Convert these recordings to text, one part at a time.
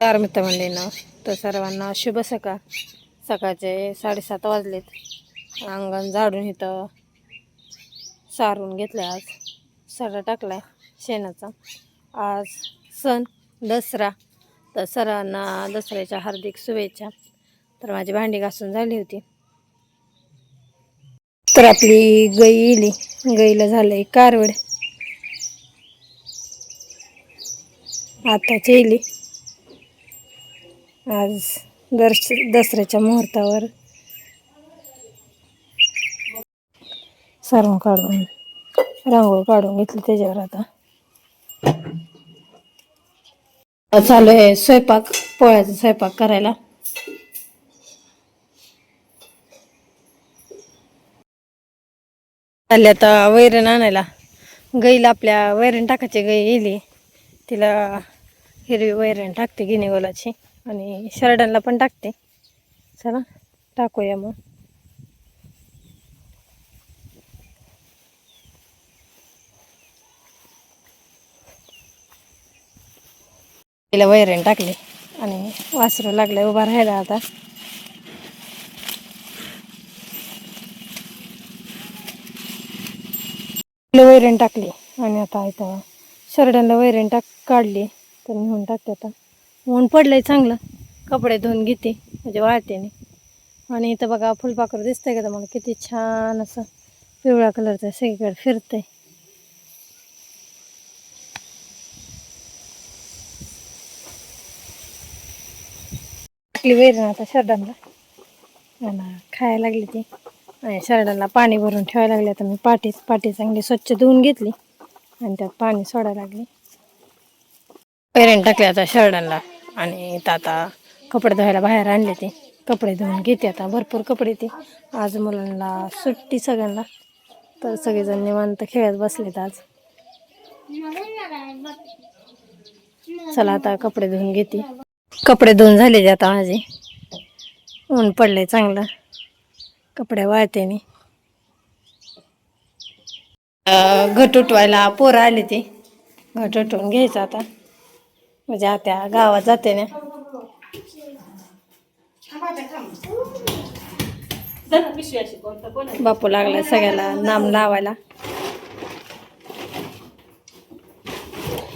चार मित्रमंडळींना तर सर्वांना शुभ सकाळ. सकाळचे साडेसात वाजलेत. अंगण झाडून इथं सारून घेतलं आज. सडा टाकलाय शेणाचा. आज सण दसरा. तर सर्वांना दसऱ्याच्या हार्दिक शुभेच्छा. तर माझी भांडी घासून झाली होती. तर आपली गाई येली गाईला झालंय कारवड. आता चेली आज दर्श दसऱ्याच्या मुहूर्तावर सर्व काढून रांगोळ काढून घेतली त्याच्यावर आता. चालू आहे स्वयंपाक पोळ्याचा स्वयंपाक करायला. चालले आता वैरण आणायला. गाईला आपल्या वैरण टाकायची गई येली तिला हिरवी वैरण टाकते गिनेगोलाची. आणि शरडांना पण टाकते. चला टाकूया मग. तिला वैरण टाकले आणि वासरू लागलं उभा राहायला आता. तिला वैरण टाकली आणि आता इथं शरडांना वैरण टाक काढली तर नेऊन टाकते आता. ऊन पडलंय चांगलं. कपडे धुवून घेते म्हणजे वाळते नाही आणि इथं बघा फुलपाखरू दिसतंय का तुम्हाला? किती छान असं पिवळ्या कलरचं सगळीकडे फिरतंय. टाकली वैरण आता शरडांना आणि खायला लागली ती. आणि शरडांना पाणी भरून ठेवायला लागले. आता मी पाठी पाठी चांगली स्वच्छ धुवून घेतली. आणि त्यात पाणी सोडायला लागले. वैरण टाकले आता शरडांना आणि इथं आता कपडे धुवायला बाहेर आणले ते. कपडे धुवून घेते आता भरपूर कपडे ते. आज मुलांना सुट्टी सगळ्यांना. तर सगळेजण निवांत खेळत बसलेत आज. चला आता कपडे धुवून घेते. कपडे धुवून झाले आता माझे. ऊन पडले चांगलं. कपडे वाळते मी. घट उठवायला पोरं आले ते. घट उठवून घ्यायचं आता. म्हणजे आता गावात जाते ना. बापू लागला सगळ्याला नाम लावायला.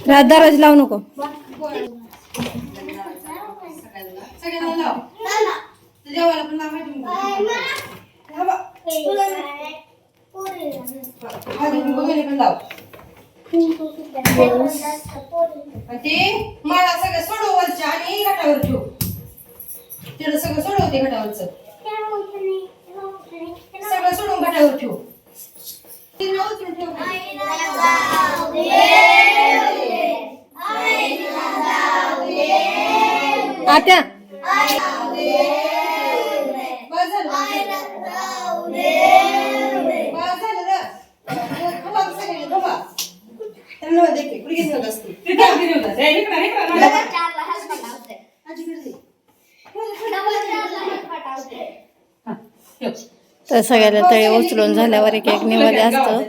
रात लावू नको. ते मला सगळं सोडवरच्या आणि घाटावर ठेव. त्याला सगळं सोडवते घाटावरच. सगळं सोडून घाटावर ठेव. तिला उचलून ठेव. आत्या बस झालं, बस झालं ना. खवा सगळे, खवा. त्यांना मध्ये घेऊन असते. तर सगळ्याला तळे उचलून झाल्यावर एक एक निमध्ये असतं.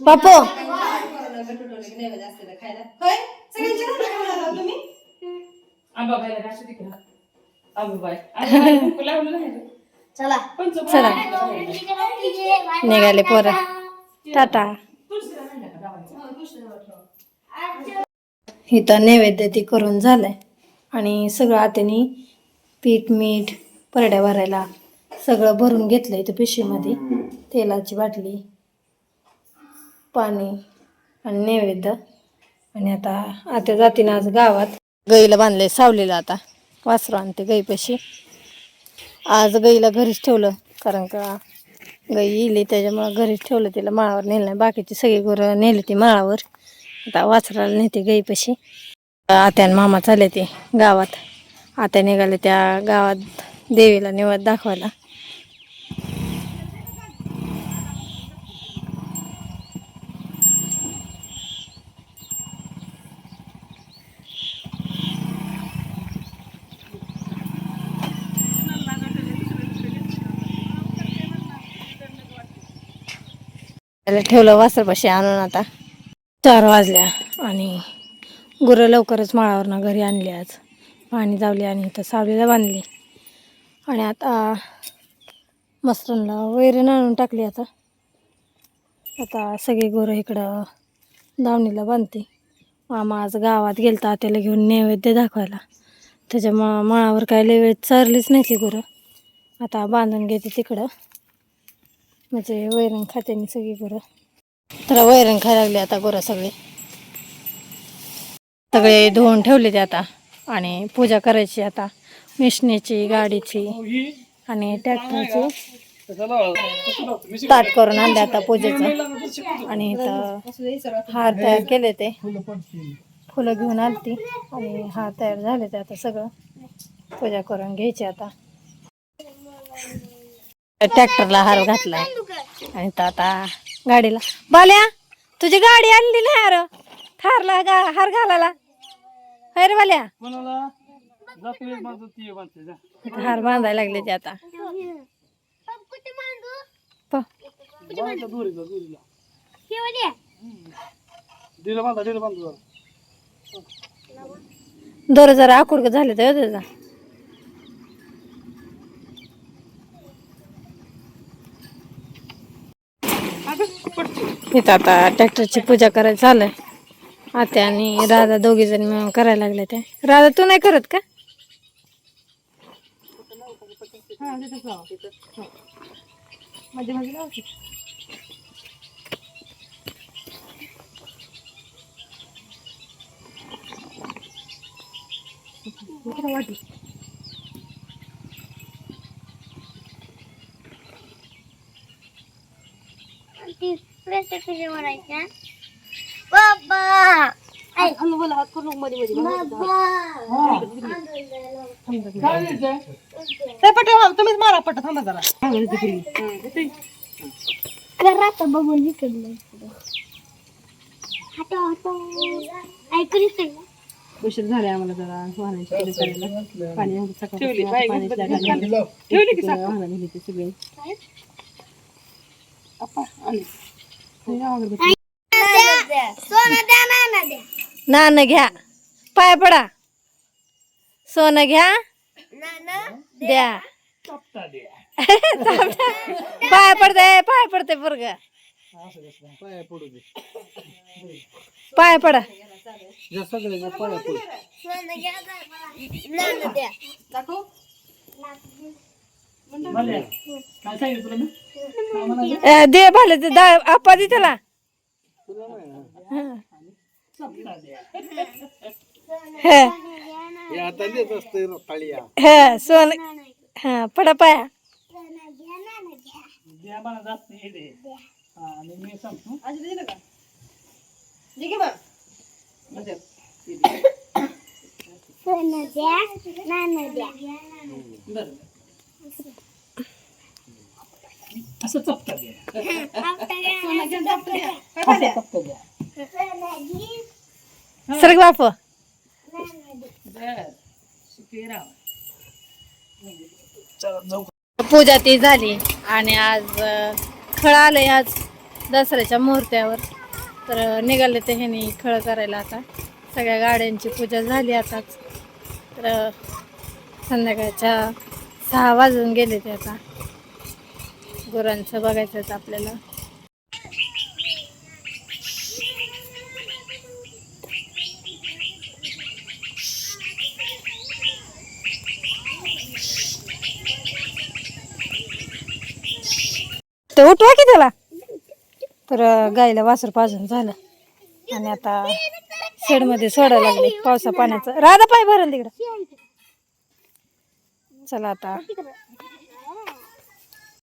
बापू! खायला. चला. निघाले पोरं. टाटा. इथं नैवेद्य ते करून झालंय. आणि सगळं आतेनी पीठ मीठ परड्या भरायला सगळं भरून घेतलं इथं पिशवीमध्ये. तेलाची बाटली पाणी आणि नैवेद्य. आणि आता आता जातीनं आज गावात गाईला बांधले सावलीला आता. वासरू आणते गाईपाशी आज गाईला घरीच ठेवलं कारण का गाई येईल त्याच्यामुळं घरीच ठेवलं तिला माळावर नेलं नाही. बाकीची सगळी गुरं नेली ती माळावर. आता वासराला नेते गाईपाशी आत्या आणि मामा चालले ते गावात. आत्या निघाले त्या गावात देवीला निवाद दाखवायला. त्याला ठेवलं वासरपाशी आणून आता. चार वाजल्या आणि गुरं लवकरच माळावरनं घरी आणली आज. पाणी जावली आणि इथं सावलीला बांधली. आणि आता मस्तनला वैरण आणून टाकली आता. आता सगळी गुरं इकडं दावणीला बांधते. मामा आज गावात गेलता त्याला घेऊन नैवेद्य दाखवायला. त्याच्या मा माळावर काय लय वेळ चरलीच नाही ती गुरं. आता बांधून घेते तिकडं. म्हणजे वैरण खात्यानी सगळी गुरं तर वैरण खायला लागली आता गोरं सगळे. सगळे धुवून ठेवले ते आता आणि पूजा करायची आता. मिशनीची गाडीची आणि ट्रॅक्टरची. ताट करून आणले आता पूजेचं. आणि इथं हार तयार केले ते. फुलं घेऊन आलती आणि हार तयार झाले ते आता सगळं. पूजा करून घ्यायची आता. ट्रॅक्टरला हार घातलाय. आणि तर आता गाडीला. बाल्या तुझी गाडी आणली ना हार थारला गा हार घालायला. होय रे बाल्या? हार बांधायला लागले ते आता. प- दोर जरा आकुड झाले तर त्याचा इथं आता ट्रॅक्टरची पूजा करायला चालू आहे आत्या आणि राधा दोघी जण मिळून करायला लागले ते. राधा तू नाही करत का? तुम्हीच मारा पट्टा थांबा जरा उशीर झाले आम्हाला जरा. वाहनाची करायला पाणी आमचं सकाळपासून आता पाण्याची जागा नाही. ठेवली की वाहनं नेली ती सगळी. अप्पा, आली. हे नाणं घ्या. पाय पडा. सोनं घ्या. द्या. पाय पडते पाय पडते पोरग. पाय पडा. अ, दे भाले ते डाळ आपा दे त्याला. हा. हा, सोन हा पडा पाया. दे. की? मग. म्हणजे, असं चपटा चपटा बाप. पूजा ती झाली आणि आज खळ आलंय आज दसऱ्याच्या मुहूर्तावर तर निघाले ते ह्यानी खळ करायला आता. सगळ्या गाड्यांची पूजा झाली आताच तर संध्याकाळच्या सहा वाजून गेले ते आता. गुरांचं बघायचं आपल्याला. ते उठवा की त्याला. तर गायला गाईला वासर पाजून झालं. आणि आता शेडमध्ये सोडायला लागले. पावसा पाण्याचं. राधा पाय भरण तिकडं. चला आता.